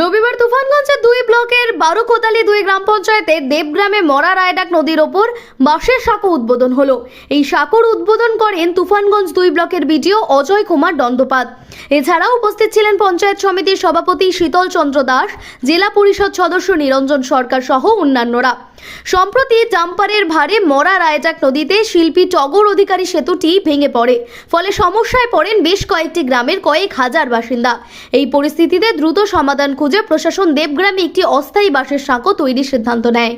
রবিবার তুফানগঞ্জের দুই ব্লকের বারো কোতালি দুই গ্রাম পঞ্চায়েতের দেবগ্রামে মরা রায়ডাক নদীর ওপর বাঁশের সাঁকো উদ্বোধন হলো। এই সাঁকোর উদ্বোধন করেন তুফানগঞ্জ দুই ব্লকের বিডিও অজয় কুমার দণ্ডপাত। এছাড়াও উপস্থিত ছিলেন পঞ্চায়েত সমিতির সভাপতি শীতল চন্দ্র দাস, জেলা পরিষদ সদস্য নিরঞ্জন সরকার সহ অন্যান্যরা। সম্প্রতি জাম্পারের ভারে মরা রায়জাক নদীতে শিল্পী টগর অধিকারী সেতুটি ভেঙে পড়ে। ফলে সমস্যায় পড়েন বেশ কয়েকটি গ্রামের কয়েক হাজার বাসিন্দা। এই পরিস্থিতিতে দ্রুত সমাধান খুঁজে প্রশাসন দেবগ্রামে একটি অস্থায়ী বাসের সাঁকো তৈরির সিদ্ধান্ত নেয়।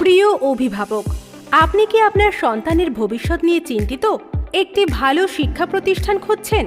প্রিয় অভিভাবক, আপনি কি আপনার সন্তানের ভবিষ্যৎ নিয়ে চিন্তিত? একটি ভালো শিক্ষা প্রতিষ্ঠান খুঁজছেন?